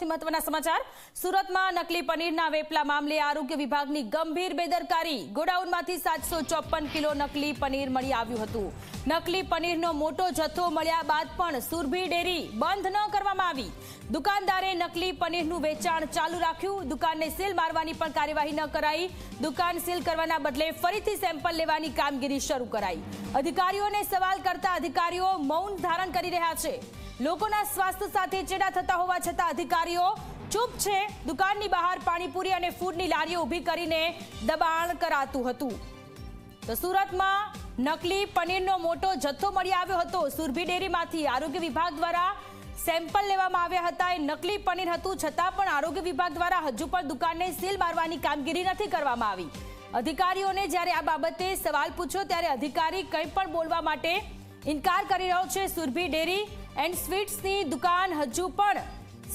સૌથી મહત્વના સમાચાર. સુરતમાં નકલી પનીરના વેપલા મામલે આરોગ્ય વિભાગની ગંભીર બેદરકારી. ગોડાઉનમાંથી સાતસો કિલો નકલી પનીર મળી આવ્યું હતું. નકલી પનીરનો મોટો જથ્થો મળ્યા બાદ પણ સુરભી ડેરી બંધ ન કરવામાં આવી. દુકાનદારે નકલી પનીરનું વેચાણ ચાલુ રાખ્યું. દુકાનને સીલ મારવાની પણ કાર્યવાહી ન કરાઈ. દુકાન સીલ કરવાના બદલે ફરીથી સેમ્પલ લેવાની કામગીરી શરૂ કરાઈ. અધિકારીઓને સવાલ કરતા અધિકારીઓ મૌન ધારણ કરી રહ્યા છે. લોકોના સ્વાસ્થ્ય સાથે ચેડા થતા હોવા છતાં અધિકારીઓ ચૂપ છે. દુકાનની બહાર પાણીપુરી અને ફૂડની લારીઓ ઊભી કરીને દબાણ કરાતું હતું. તો સુરતમાં નકલી પનીરનો મોટો જથ્થો મળી આવ્યો હતો. સુરભી ડેરીમાંથી આરોગ્ય વિભાગ દ્વારા સેમ્પલ લેવામાં આવ્યા હતા. એ નકલી પનીર હતું, છતાં પણ આરોગ્ય વિભાગ દ્વારા હજુ પણ દુકાનને સીલ મારવાની કામગીરી નથી કરવામાં આવી. અધિકારીઓને જ્યારે આ બાબતે સવાલ પૂછ્યો, ત્યારે અધિકારી કંઈ પણ બોલવા માટે ઇનકાર કરી રહ્યો છે. સુરભી ડેરી એન્ડ સ્વીટ્સની દુકાન હજુ પણ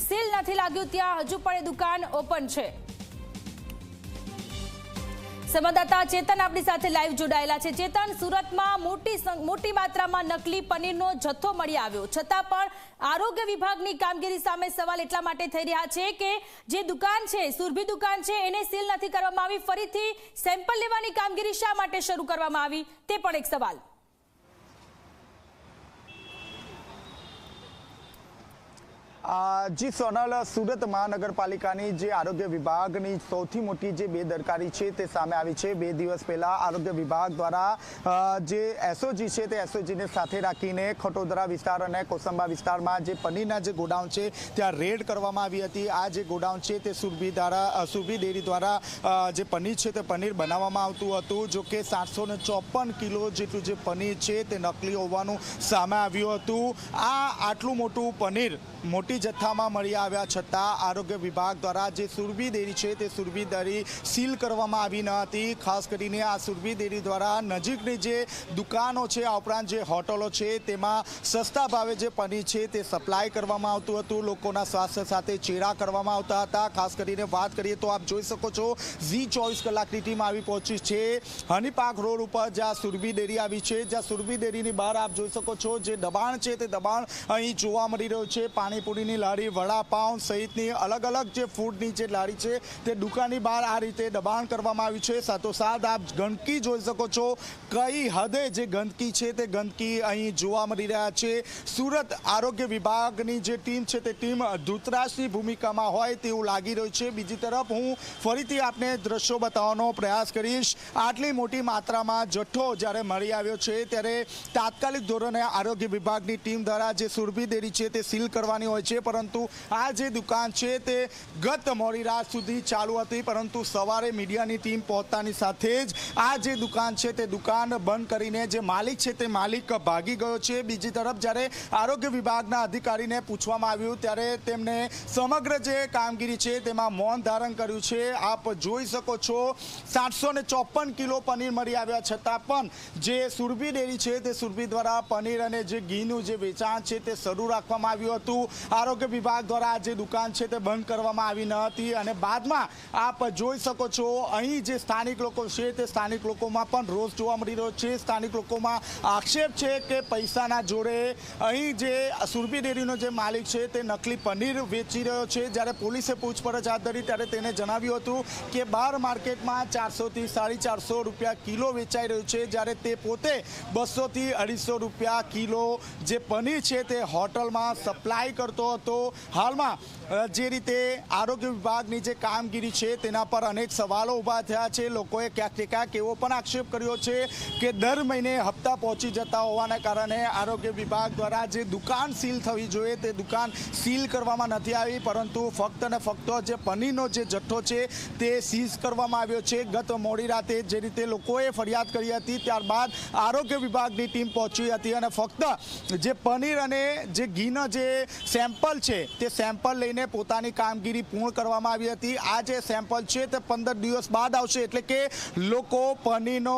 સીલ નથી લાગ્યું, ત્યાં હજુ પણ એ દુકાન ઓપન છે. સંવાદદાતા ચેતન આપણી સાથે લાઈવ જોડાયેલા છે. ચેતન, સુરતમાં મોટી મોટી માત્રામાં નકલી પનીરનો જથ્થો મળી આવ્યો. છતાં પણ આરોગ્ય વિભાગની કામગીરી સામે સવાલ એટલા માટે થઈ રહ્યા છે કે જે દુકાન છે, સુરભી દુકાન છે, એને સીલ નથી કરવામાં આવી. ફરીથી સેમ્પલ લેવાની કામગીરી શા માટે શરૂ કરવામાં આવી? તે પણ એક સવાલ. જી સોનલ સુરત મહાનગરપાલિકાની જે આરોગ્ય વિભાગની સૌથી મોટી જે બેદરકારી છે તે સામે આવી છે. બે દિવસ પહેલાં આરોગ્ય વિભાગ દ્વારા જે એસઓજી છે તે એસઓજીને સાથે રાખીને ખટોદરા વિસ્તાર અને કોસંબા વિસ્તારમાં જે પનીરના જે ગોડાઉન છે ત્યાં રેડ કરવામાં આવી હતી. આ જે ગોડાઉન છે તે સુરભી દ્વારા સુરભી ડેરી દ્વારા જે પનીર છે તે પનીર બનાવવામાં આવતું હતું, જો કે સાતસો ચોપન કિલો જેટલું જે પનીર છે તે નકલી હોવાનું સામે આવ્યું હતું. આ આટલું મોટું પનીર, મોટી જથ્થામાં મળી આવ્યા છતાં આરોગ્ય વિભાગ દ્વારા જે સુરભી ડેરી છે તે સુરભી ડેરી સીલ કરવામાં આવી ન હતી. ખાસ કરીને આ સુરભી ડેરી દ્વારા નજીકની જે દુકાનો છે, આ ઉપરાંત જે હોટલો છે, તેમાં સસ્તા ભાવે જે પનીર છે તે સપ્લાય કરવામાં આવતું હતું. લોકોના સ્વાસ્થ્ય સાથે ચેડા કરવામાં આવતા હતા. ખાસ કરીને વાત કરીએ તો આપ જોઈ શકો છો, ઝી ચોવીસ કલાકની ટીમ આવી પહોંચી છે. હનીપાક રોડ ઉપર જ્યાં સુરભી ડેરી આવી છે, જ્યાં સુરભી ડેરીની બહાર આપ જોઈ શકો છો, જે દબાણ છે તે દબાણ અહીં જોવા મળી રહ્યું છે. પાણીપુરીની લારી, વડાપાઉં સહિતની અલગ અલગ જે ફૂડની જે લારી છે તે દુકાનની બહાર આ રીતે દબાણ કરવામાં આવ્યું છે. સાથોસાથ આપ ગંદકી જોઈ શકો છો કઈ હદે જે ગંદકી છે તે ગંદકી અહીં જોવા મળી રહ્યા છે. સુરત આરોગ્ય વિભાગની જે ટીમ છે તે ટીમ ધૂતરાજની ભૂમિકામાં હોય તેવું લાગી રહ્યું છે. બીજી તરફ હું ફરીથી આપને દ્રશ્યો બતાવવાનો પ્રયાસ કરીશ. આટલી મોટી માત્રામાં જથ્થો જ્યારે મળી આવ્યો છે ત્યારે તાત્કાલિક ધોરણે આરોગ્ય વિભાગની ટીમ દ્વારા જે સુરભી ડેરી છે તે સીલ કરવાની હોય છે. પરંતુ આ જે દુકાન છે તે ગત મોડી રાત સુધી ચાલુ હતી, પરંતુ સવારે મીડિયાની ટીમ પહોંચતાની સાથે જ આ જે દુકાન છે તે દુકાન બંધ કરીને જે માલિક છે તે માલિક ભાગી ગયો છે. બીજી તરફ જ્યારે આરોગ્ય વિભાગના અધિકારીને પૂછવામાં આવ્યું, ત્યારે તેમણે સમગ્ર જે કામગીરી છે તેમાં મૌન ધારણ કર્યું છે. આપ જોઈ શકો છો સાતસો ચોપન કિલો પનીર મળી આવ્યા, છતાં પણ જે સુરભી ડેરી છે તે સુરભી દ્વારા પનીર અને જે ઘીનું જે વેચાણ છે તે શરૂ રાખવામાં આવ્યું હતું. આરોગ્ય વિભાગ દ્વારા જે દુકાન છે તે બંધ કરવામાં આવી ન હતી અને બાદમાં આપ જોઈ શકો છો, અહીં જે સ્થાનિક લોકો છે તે સ્થાનિક લોકોમાં પણ રોષ જોવા મળી રહ્યો છે. સ્થાનિક લોકોમાં આક્ષેપ છે કે પૈસાના જોડે અહીં જે સુરભી ડેરીનો જે માલિક છે તે નકલી પનીર વેચી રહ્યો છે. જ્યારે પોલીસે પૂછપરછ હાથ ધરી ત્યારે તેને જણાવ્યું હતું કે બહાર માર્કેટમાં ચારસોથી સાડી ચારસો રૂપિયા કિલો વેચાઈ રહ્યું છે. જ્યારે તે પોતે બસોથી અઢીસો રૂપિયા કિલો જે પનીર છે તે હોટલમાં સપ્લાય કરતો હતો. હાલમાં જે રીતે આરોગ્ય વિભાગની જે કામગીરી છે તેના પર અનેક સવાલો ઊભા થયા છે. લોકોએ ક્યાંક ને ક્યાંક એવો પણ આક્ષેપ કર્યો છે કે દર મહિને હપ્તા પહોંચી જતા હોવાના કારણે આરોગ્ય વિભાગ દ્વારા જે દુકાન સીલ થવી જોઈએ તે દુકાન સીલ કરવામાં નથી આવી, પરંતુ ફક્ત ને ફક્ત જે પનીરનો જે જથ્થો છે તે સીઝ કરવામાં આવ્યો છે. ગત મોડી રાતે જે રીતે લોકોએ ફરિયાદ કરી હતી, ત્યારબાદ આરોગ્ય વિભાગની ટીમ પહોંચી હતી અને ફક્ત જે પનીર અને જે ઘીનો જે સેમ્પલ છે. તે સેમ્પલ લઈને પોતાની કામગીરી પૂર્ણ કરવામાં આવી હતી. આ જે સેમ્પલ છે તે પંદર દિવસ બાદ આવશે. એટલે કે લોકો પનીનો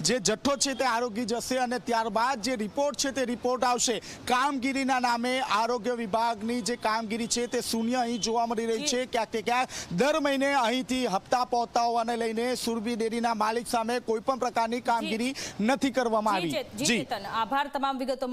જે જથ્થો છે તે આરોગી જશે અને ત્યારબાદ જે રિપોર્ટ છે તે રિપોર્ટ આવશે. કામગીરીના નામે આરોગ્ય વિભાગની જે કામગીરી છે તે શૂન્ય અહીં જોવા મળી રહી છે. ક્યાંક કે ક્યાંક દર મહિને અહીંથી હપ્તા પહોંચતા હોવાને લઈને સુરભી ડેરીના માલિક સામે કોઈ પણ પ્રકારની કામગીરી નથી કરવામાં આવી. જી આભાર તમામ વિગતો